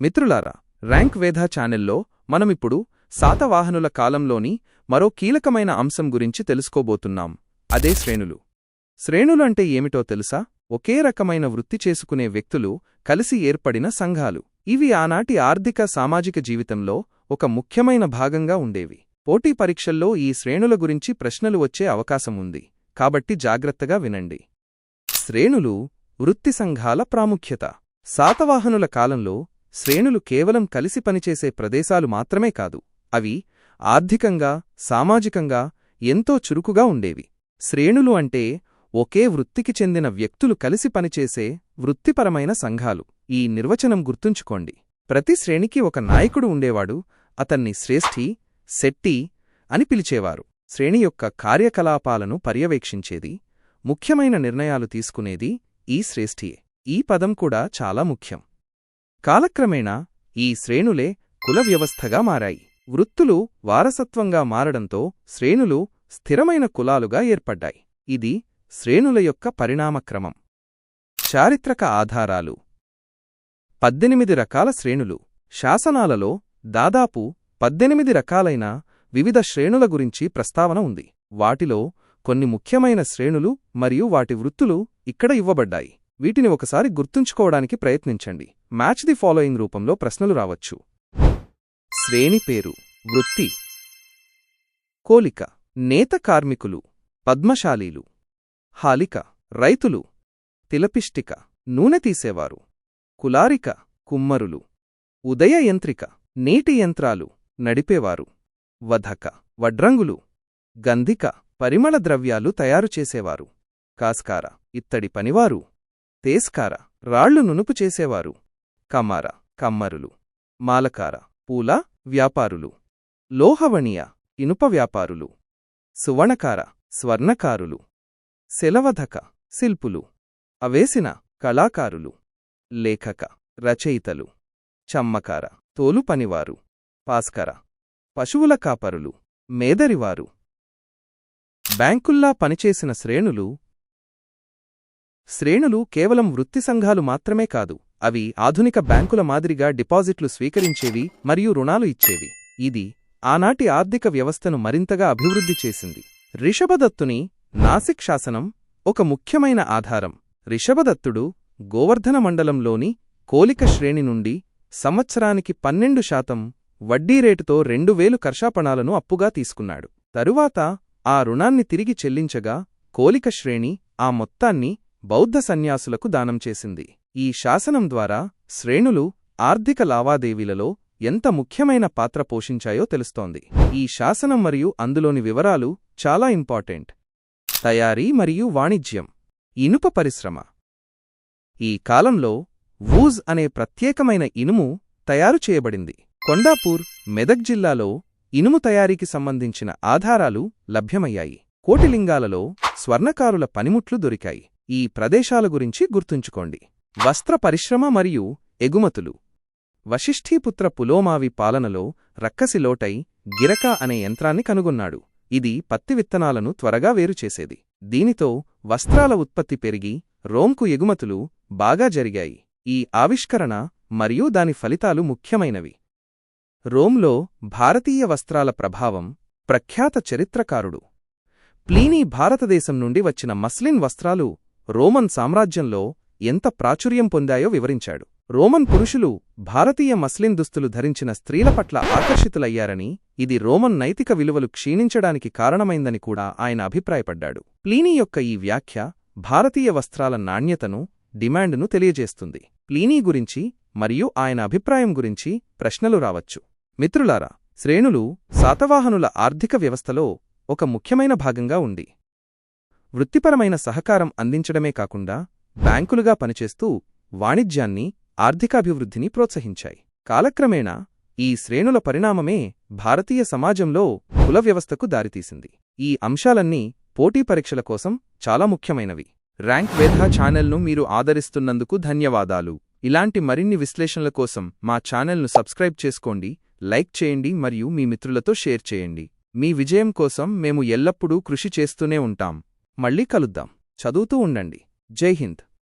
మిత్రులారా ర్యాంక్ వేధా ఛానెల్లో మనమిప్పుడు శాతవాహనుల కాలంలోని మరో కీలకమైన అంశం గురించి తెలుసుకోబోతున్నాం. అదే శ్రేణులు. శ్రేణులు అంటే ఏమిటో తెలుసా? ఒకే రకమైన వృత్తి చేసుకునే వ్యక్తులు కలిసి ఏర్పడిన సంఘాలు. ఇవి ఆనాటి ఆర్థిక సామాజిక జీవితంలో ఒక ముఖ్యమైన భాగంగా ఉండేవి. పోటీ పరీక్షల్లో ఈ శ్రేణుల గురించి ప్రశ్నలు వచ్చే అవకాశం ఉంది. కాబట్టి జాగ్రత్తగా వినండి. శ్రేణులు వృత్తి సంఘాల ప్రాముఖ్యత. శాతవాహనుల కాలంలో శ్రేణులు కేవలం కలిసి పనిచేసే ప్రదేశాలు మాత్రమే కాదు అవి ఆర్థికంగా సామాజికంగా ఎంతో చురుకుగా ఉండేవి. శ్రేణులు అంటే ఒకే వృత్తికి చెందిన వ్యక్తులు కలిసి పనిచేసే వృత్తిపరమైన సంఘాలు. ఈ నిర్వచనం గుర్తుంచుకోండి. ప్రతి శ్రేణికి ఒక నాయకుడు ఉండేవాడు అతన్ని శ్రేష్ఠి శెట్టి అని పిలిచేవారు. శ్రేణి యొక్క కార్యకలాపాలను పర్యవేక్షించేది ముఖ్యమైన నిర్ణయాలు తీసుకునేది ఈ శ్రేష్ఠియే. ఈ పదం కూడా చాలా ముఖ్యం. కాలక్రమేణా ఈ శ్రేణులే కుల వ్యవస్థగా మారాయి. వృత్తులు వారసత్వంగా మారడంతో శ్రేణులు స్థిరమైన కులాలుగా ఏర్పడ్డాయి. ఇది శ్రేణుల యొక్క పరిణామక్రమం. చారిత్రక ఆధారాలు. పద్దెనిమిది రకాల శ్రేణులు. శాసనాలలో దాదాపు పద్దెనిమిది రకాలైన వివిధ శ్రేణుల గురించి ప్రస్తావన ఉంది. వాటిలో కొన్ని ముఖ్యమైన శ్రేణులు మరియు వాటి వృత్తులు ఇక్కడ ఇవ్వబడ్డాయి. వీటిని ఒకసారి గుర్తుంచుకోవడానికి ప్రయత్నించండి. మ్యాచ్ ది ఫాలోయింగ్ రూపంలో ప్రశ్నలు రావచ్చు. శ్రేణి పేరు వృత్తి. కోలిక నేత కార్మికులు పద్మశాలీలు. హాలిక రైతులు. తిలపిష్టిక నూనె తీసేవారు. కులారిక కుమ్మరులు. ఉదయ యంత్రిక నీటి యంత్రాలు నడిపేవారు. వధక వడ్రంగులు. గంధిక పరిమళ ద్రవ్యాలు తయారు చేసేవారు. కాస్కార ఇత్తడి పనివారు. తేస్కార రాళ్ళు నునుపు చేసేవారు. కమార కమ్మరులు. మాలకార పూల వ్యాపారులు. లోహవణియ ఇనుప వ్యాపారులు. సువర్ణకార స్వర్ణకారులు. శిలవధక శిల్పులు. అవేసిన కళాకారులు. లేఖక రచయితలు. చమ్మకార తోలు పనివారు. పాస్కర పశువుల కాపరులు. మేదరివారు. బ్యాంకుల్లా పనిచేసిన శ్రేణులు శ్రేణులు కేవలం వృత్తి సంఘాలు మాత్రమే కాదు అవి ఆధునిక బ్యాంకుల మాదిరిగా డిపాజిట్లు స్వీకరించేవి మరియు రుణాలు ఇచ్చేవి. ఇది ఆనాటి ఆర్థిక వ్యవస్థను మరింతగా అభివృద్ధి చేసింది. రిషభదత్తుని నాసిక్ శాసనం ఒక ముఖ్యమైన ఆధారం. రిషభదత్తుడు గోవర్ధన మండలంలోని కోలిక శ్రేణి నుండి సంవత్సరానికి పన్నెండు శాతం వడ్డీ రేటుతో రెండు వేలు కర్షాపణాలను అప్పుగా తీసుకున్నాడు. తరువాత ఆ రుణాన్ని తిరిగి చెల్లించగా కోలిక శ్రేణి ఆ మొత్తాన్ని బౌద్ధ సన్యాసులకు దానం చేసింది. ఈ శాసనం ద్వారా శ్రేణులు ఆర్థిక లావాదేవీలలో ఎంత ముఖ్యమైన పాత్ర పోషించాయో తెలుస్తోంది. ఈ శాసనం మరియు అందులోని వివరాలు చాలా ఇంపార్టెంట్. తయారీ మరియు వాణిజ్యం. ఇనుప పరిశ్రమ. ఈ కాలంలో వూజ్ అనే ప్రత్యేకమైన ఇనుము తయారు చేయబడింది. కొండాపూర్ మెదక్ జిల్లాలో ఇనుము తయారీకి సంబంధించిన ఆధారాలు లభ్యమయ్యాయి. కోటిలింగాలలో స్వర్ణకారుల పనిముట్లు దొరికాయి. ఈ ప్రదేశాల గురించి గుర్తుంచుకోండి. వస్త్ర పరిశ్రమ మరియు ఎగుమతులు. వశిష్ఠీపుత్ర పులోమావి పాలనలో రక్కసిలోటై గిరక అనే యంత్రాన్ని కనుగొన్నాడు. ఇది పత్తి విత్తనాలను త్వరగా వేరుచేసేది దీనితో వస్త్రాల ఉత్పత్తి పెరిగి రోమ్కు ఎగుమతులు బాగా జరిగాయి. ఈ ఆవిష్కరణ మరియు దాని ఫలితాలు ముఖ్యమైనవి. రోమ్లో భారతీయ వస్త్రాల ప్రభావం ప్రఖ్యాత చరిత్రకారుడు. ప్లీనీ భారతదేశం నుండి వచ్చిన మస్లిన్ వస్త్రాలు రోమన్ సామ్రాజ్యంలో ఎంత ప్రాచుర్యం పొందాయో వివరించాడు. రోమన్ పురుషులు భారతీయ మస్లిన్ దుస్తులు ధరించిన స్త్రీల పట్ల ఆకర్షితులయ్యారని ఇది రోమన్ నైతిక విలువలు క్షీణించడానికి కారణమైందని కూడా ఆయన అభిప్రాయపడ్డాడు. ప్లీనీ యొక్క ఈ వ్యాఖ్య భారతీయ వస్త్రాల నాణ్యతను డిమాండ్ను తెలియజేస్తుంది. ప్లీనీ గురించి మరియు ఆయన అభిప్రాయం గురించి ప్రశ్నలు రావచ్చు. మిత్రులారా శ్రేణులు శాతవాహనుల ఆర్థిక వ్యవస్థలో ఒక ముఖ్యమైన భాగంగా ఉంది. వృత్తిపరమైన సహకారం అందించడమే కాకుండా బ్యాంకులుగా పనిచేస్తూ వాణిజ్యాన్ని ఆర్థికాభివృద్ధిని ప్రోత్సహించాయి. కాలక్రమేణా ఈ శ్రేణుల పరిణామమే భారతీయ సమాజంలో కుల వ్యవస్థకు దారితీసింది. ఈ అంశాలన్నీ పోటీ పరీక్షల కోసం చాలా ముఖ్యమైనవి. ర్యాంక్ వేధా ఛానల్ను మీరు ఆదరిస్తున్నందుకు ధన్యవాదాలు. ఇలాంటి మరిన్ని విశ్లేషణల కోసం మా ఛానల్ను సబ్స్క్రైబ్ చేసుకోండి లైక్ చేయండి మరియు మీ మిత్రులతో షేర్ చేయండి. మీ విజయం కోసం మేము ఎల్లప్పుడూ కృషి చేస్తూనే ఉంటాం. మళ్ళీ కలుద్దాం. చదువుతూ ఉండండి. జై హింద్.